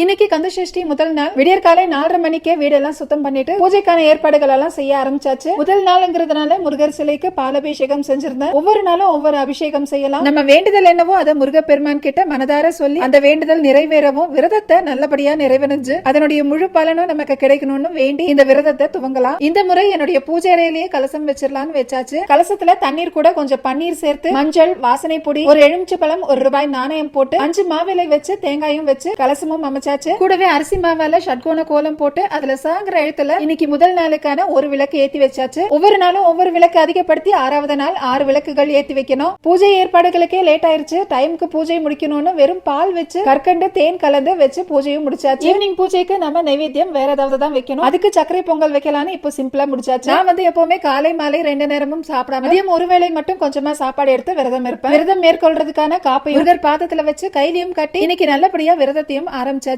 இன்னைக்கு கந்தசஷ்டி முதல் நாள். விடியற் காலை நாலரை மணிக்கே வீடெல்லாம் சுத்தம் பண்ணிட்டு பூஜைக்கான ஏற்பாடுகள் எல்லாம் செய்ய ஆரம்பிச்சாச்சு. முதல் நாள்ங்கிறதுனால முருகர் சிலைக்கு பாலபிஷேகம் செஞ்சிருந்தேன் ஒவ்வொரு நாளும் ஒவ்வொரு அபிஷேகம் செய்யலாம். நம்ம வேண்டுதல் என்னவோ அதை முருக பெருமான் கிட்ட மனதார சொல்லி அந்த வேண்டுதல் நிறைவேறவும் விரதத்தை நல்லபடியா நிறைவேறிஞ்சு அதனுடைய முழு பலனும் நமக்கு கிடைக்கணும்னு வேண்டி இந்த விரதத்தை துவங்கலாம். இந்த முறை என்னுடைய பூஜை அறையிலேயே கலசம் வச்சிடலாம்னு வச்சாச்சு. கலசத்துல தண்ணீர் கூட கொஞ்சம் பன்னீர் சேர்த்து மஞ்சள் வாசனை பொடி ஒரு எலுமிச்சை பழம் ஒரு ரூபாய் நாணயம் போட்டு அஞ்சு மாவிலை வச்சு தேங்காயும் வச்சு கலசமும் வச்சாச்சு. கூடவே அரிசி மாவால ஷட்கோண கோலம் போட்டு அதுல சாங்கிற எழுத்துல இன்னைக்கு முதல் நாளுக்கான ஒரு விளக்கு ஏத்தி வச்சாச்சு. ஒவ்வொரு நாளும் ஒவ்வொரு விளக்கு அதிகப்படுத்தி ஆறாவது நாள் ஆறு விளக்குகள் ஏத்தி வைக்கணும். பூஜை ஏற்பாடுகளுக்கே லேட் ஆயிருச்சு. டைமுக்கு பூஜை முடிக்கணும்னு வெறும் பால் வச்சு கற்கண்டு தேன் கலந்து வச்சு பூஜையும் முடிச்சாச்சு. ஈவினிங் பூஜைக்கு நம்ம நைவேத்தியம் வேற ஏதாவது தான் வைக்கணும். அதுக்கு சர்க்கரை பொங்கல் வைக்கலாம்னு இப்போ சிம்பிளா முடிச்சாச்சு. நான் வந்து எப்பவுமே காலை மாலை ரெண்டு நேரமும் சாப்பிடாம மதியம் ஒரு வேளை மட்டும் கொஞ்சமா சாப்பாடு எடுத்து விரதம் இருப்பேன். விரதம் மேற்கொள்றதுக்கான காப்பை முருகர் பாதத்துல வச்சு கையிலையும் கட்டி இன்னைக்கு நல்லபடியா விரதத்தையும் ஆரம்பிச்சாச்சு.